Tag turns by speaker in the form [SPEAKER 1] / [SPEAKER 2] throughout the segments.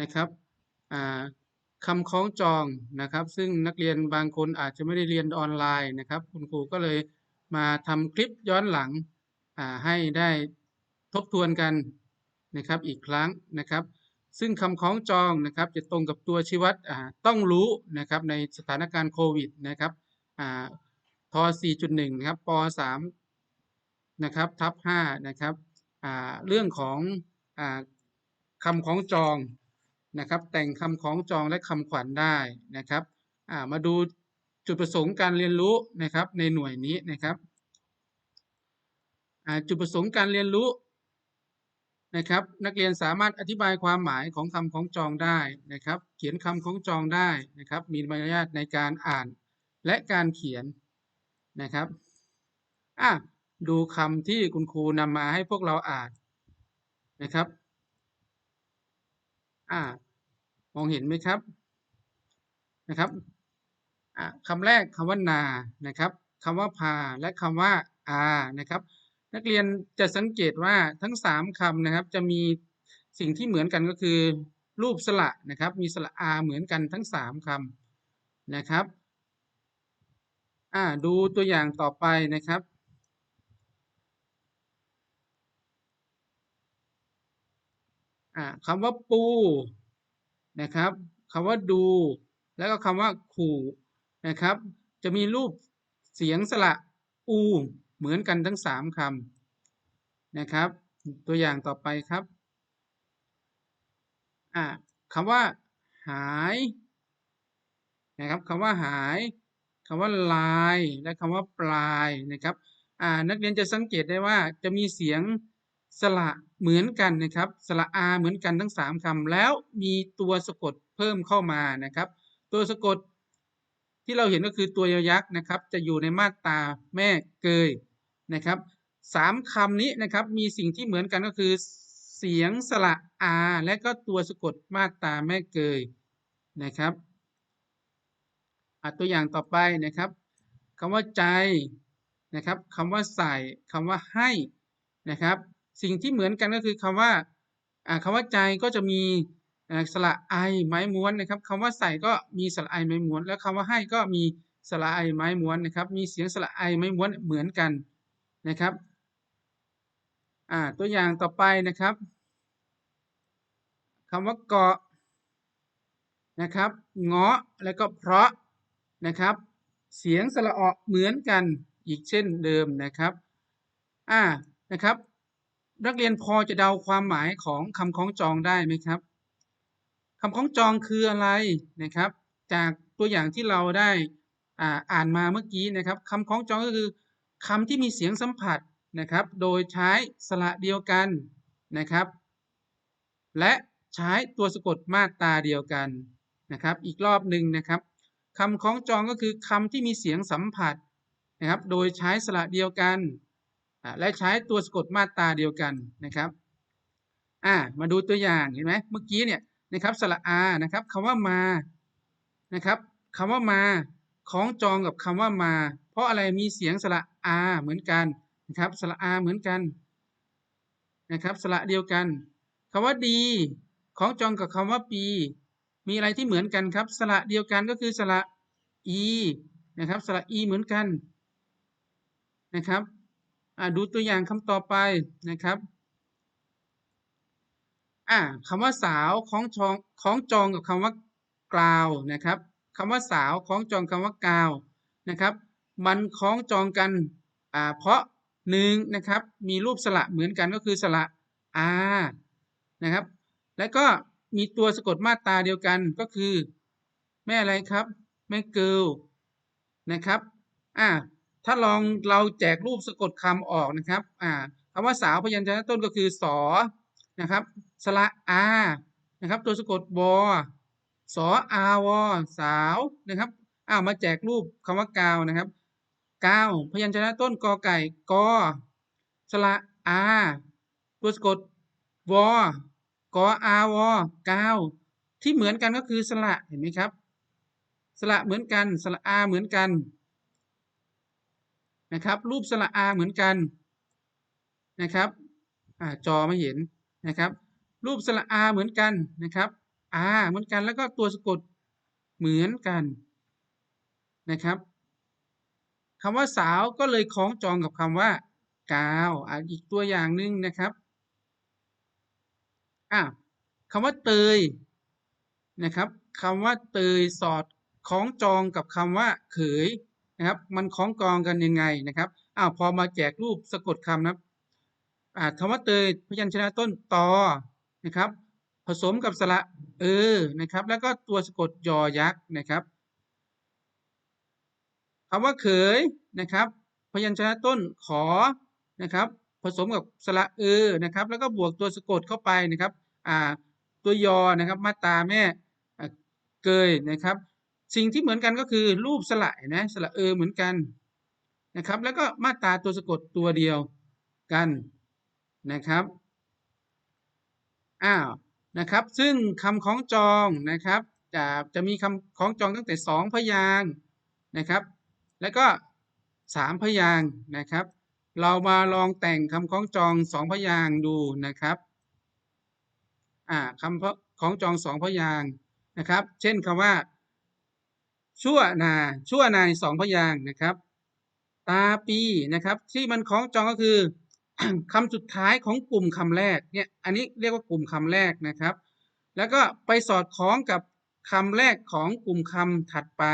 [SPEAKER 1] นะครับคำคล้องจองนะครับ ซึ่งนักเรียนบางคนอาจจะไม่ได้เรียนออนไลน์นะครับ คุณครูก็เลยมาทำคลิปย้อนหลังให้ได้ทบทวนกันนะครับอีกครั้งนะครับ ซึ่งคำคล้องจองนะครับ จะตรงกับตัวชี้วัดต้องรู้นะครับในสถานการณ์โควิดนะครับอ่าท4.1นะครับป3นะครับทับ5นะครับเรื่องของอคำคล้องจอง นะครับ แต่งคำคล้องจองและคำขวัญได้นะครับามาดูจุดประสงค์การเรียนรู้นะครับในหน่วยนี้นะครับจุดประสงค์การเรียนรู้นะครับ นักเรียนสามารถอธิบายความหมายของคำคล้องจองได้นะครับ เขียนคำคล้องจองได้นะครับ มีมารยาทในการอ่านและการเขียนนะครับอะดูคำที่คุณครูนำมาให้พวกเราอ่านนะครับอ่า มองเห็นไหมครับนะครับคำแรกคำว่านานะครับคำว่าพาและคำว่าอานะครับ นักเรียนจะสังเกตว่าทั้งสามคำนะครับจะมีสิ่งที่เหมือนกันก็คือ รูปสระนะครับ มีสระอาเหมือนกันทั้งสามคำนะครับดูตัวอย่างต่อไปนะครับคำว่าปู นะครับคำว่าดู แล้วก็คำว่าขู่นะครับ จะมีรูปเสียงสระอูเหมือนกันทั้งสามคำนะครับ ตัวอย่างต่อไปครับอ่าคำว่า หายนะครับคำว่าหายคำว่าลายและคำว่าปลายนะครับอ่านักเรียนจะสังเกตได้ว่าจะมีเสียง สระเหมือนกันนะครับ สระอาเหมือนกันทั้งสามคำแล้วมีตัวสะกดเพิ่มเข้ามานะครับ ตัวสะกดที่เราเห็นก็คือตัวยยักษ์นะครับ จะอยู่ในมาตราแม่เกยนะครับสามคำนี้นะครับมีสิ่งที่เหมือนกันก็คือ เสียงสระอาและก็ตัวสะกดมาตราแม่เกยนะครับตัวอย่างต่อไปนะครับคำว่าใจนะครับคำว่าใส่คำว่าให้นะครับ สิ่งที่เหมือนกันก็คือคำว่าคำว่าใจก็จะมีสระไอไม้ม้วนนะครับคำว่าใส่ก็มีสระไอไม้ม้วน แล้วคำว่าให้ก็มีสระไอไม้ม้วนนะครับ มีเสียงสระไอไม้ม้วนเหมือนกันนะครับตัวอย่างต่อไปนะครับคำว่าเกาะนะครับ เงาะแล้วก็เพราะนะครับ เสียงสระออเหมือนกันอีกเช่นเดิมนะครับอ่านะครับ นักเรียนพอจะเดาความหมายของคำคล้องจองได้ไหมครับคำคล้องจองคืออะไรนะครับ จากตัวอย่างที่เราได้อ่าอ่านมาเมื่อกี้นะครับคำคล้องจองก็คือคำที่มีเสียงสัมผัสนะครับ โดยใช้สระเดียวกันนะครับ และใช้ตัวสะกดมาตราเดียวกันนะครับ อีกรอบหนึ่งนะครับคำคล้องจองก็คือคำที่มีเสียงสัมผัสนะครับ โดยใช้สระเดียวกัน และใช้ตัวสะกดมาตราเดียวกันนะครับอ่ามาดูตัวอย่างเห็นไหมเมื่อกี้เนี่ยนะครับสระอานะครับคำว่ามานะครับคำว่ามาคล้องจองกับคำว่ามา เพราะอะไรมีเสียงสระอาเหมือนกันนะครับสระอาเหมือนกันนะครับสระเดียวกันคำว่าดีคล้องจองกับคำว่าปี มีอะไรที่เหมือนกันครับสระเดียวกันก็คือสระอีนะครับสระอีเหมือนกันนะครับ ดูตัวอย่างคำต่อไปนะครับอ่าคำว่าสาวคล้องจองคล้องจองกับคำว่ากล่าวนะครับคำว่าสาวคล้องจองคำว่ากล่าวนะครับ มันคล้องจองกันอ่าเพราะหนึ่งนะครับมีรูปสระเหมือนกันก็คือสระอานะครับ แล้วก็มีตัวสะกดมาตราเดียวกันก็คือ แม่อะไรครับ แม่เกิลนะครับอ่า ถ้าลองเราแจกรูปสะกดคำออกนะครับอ่าคำว่าสาวพยัญชนะต้นก็คือสอนะครับสระอานะครับ ตัวสะกดบอสออาวอสาวนะครับอ้าวมาแจกรูปคำว่ากาวนะครับกาวพยัญชนะต้นกอไก่กอสระอาตัวสะกดวอกออาวอกาวที่เหมือนกันก็คือสระเห็นไหมครับ สระเหมือนกันสระอาเหมือนกัน นะครับ รูปสระอาเหมือนกันนะครับอจอไม่เห็นนะครับ รูปสระอาเหมือนกันนะครับอาเหมือนกันแล้วก็ตัวสะกดเหมือนกันนะครับคำว่าสาวก็เลยคล้องจองกับคำว่ากาวอ่าอีกตัวอย่างหนึ่งนะครับอ่าคำว่าเตยนะครับคำว่าเตยสอดคล้องจองกับคำว่าเขย นะครับ มันคล้องกองกันยังไงนะครับอ้าวพอมาแจกรูปสะกดคำนะครับคำว่าเตยพยัญชนะต้นตอนะครับ ผสมกับสระเออนะครับ แล้วก็ตัวสะกดยอยักษ์นะครับคำว่าเขยนะครับ พยัญชนะต้นขอนะครับ ผสมกับสระเออนะครับ แล้วก็บวกตัวสะกดเข้าไปนะครับ อ่า ตัวยอนะครับ มาตาแม่เกยนะครับ สิ่งที่เหมือนกันก็คือรูปสระนะสระเออเหมือนกันนะครับ แล้วก็มาตราตัวสะกดตัวเดียวกันนะครับอ้าวนะครับ ซึ่งคำคล้องจองนะครับ จะจะมีคำคล้องจองตั้งแต่สองพยางนะครับ แล้วก็สามพยางนะครับ เรามาลองแต่งคำคล้องจองสองพยางดูนะครับอ่าคำคล้องจองสองพยางนะครับ เช่นคำว่า ชั่วนา ชั่วนาในสองพยางนะครับ ตาปีนะครับ ที่มันคล้องจองก็คือคำสุดท้ายของกลุ่มคำแรกเนี่ยอันนี้เรียกว่ากลุ่มคำแรกนะครับ แล้วก็ไปสอดคล้องกับคำแรกของกลุ่มคำถัดไป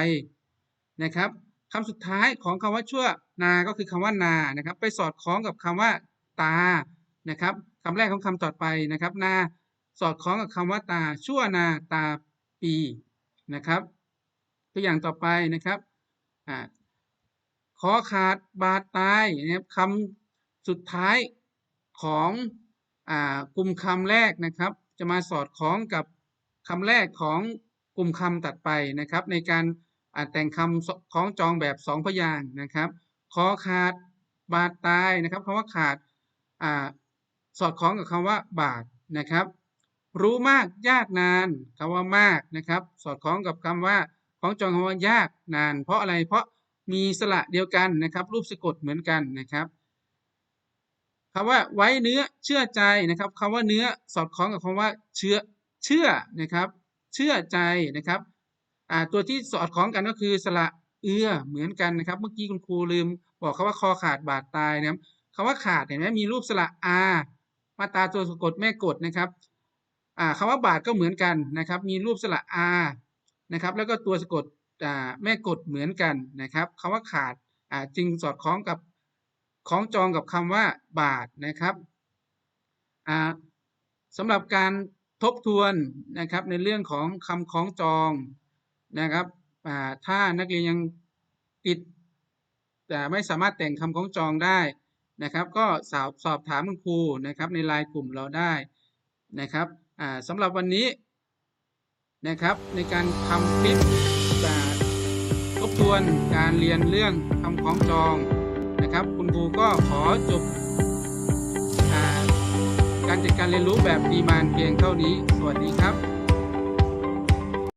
[SPEAKER 1] นะครับคำสุดท้ายของคำว่าชั่วนา ก็คือคำว่านานะครับ ไปสอดคล้องกับคำว่าตานะครับคำแรกของคำต่อไปนะครับ นาสอดคล้องกับคำว่าตาชั่วนาตาปีนะครับ ตัวอย่างต่อไปนะครับอขอขาดบาดตายนะครับคำสุดท้ายของอกลุ่มคำแรกนะครับ จะมาสอดคล้องกับคำแรกของกลุ่มคำตัดไปนะครับ ในการแต่งคำคล้องจองแบบสองพยางนะครับขอขาดบาดตายนะครับคำว่าขาดอสอดคล้องกับคำว่าบาดนะครับ รู้มากยากนานคำว่ามากนะครับ สอดคล้องกับคำว่า คล้องจองคำว่ายากนาน เพราะอะไรเพราะมีสระเดียวกันนะครับ รูปสะกดเหมือนกันนะครับคำว่าไว้เนื้อเชื่อใจนะครับคำว่าเนื้อสอดคล้องกับคำว่าเชื่อเชื่อนะครับ เชื่อใจนะครับตัวที่สอดคล้องกันก็คือสระเอื้อเหมือนกันนะครับ เมื่อกี้คุณครูลืม บอกเขาว่าคอขาดบาดตายนะครับคำว่าขาดเห็นไหมมีรูปสระอามาตาตัวสะกดแม่กดนะครับอ่าคำว่าบาดก็เหมือนกันนะครับ มีรูปสระอา นะครับ แล้วก็ตัวสะกดแม่กดเหมือนกันนะครับคำว่าขาดจึงสอดคล้องกับคล้องจองกับคำว่าบาดนะครับสำหรับการทบทวนนะครับในเรื่องของคำคล้องจองนะครับถ้านักเรียนยังติดแต่ไม่สามารถแต่งคำคล้องจองได้นะครับ ก็สอบสอบถามคุณครูนะครับในไลน์กลุ่มเราได้นะครับสำหรับวันนี้ นะครับ ในการทำคลิปทบทวนการเรียนเรื่องคำของจองนะครับ คุณครูก็ขอจบการจัดการเรียนรู้แบบดีมานเพียงเท่านี้ สวัสดีครับ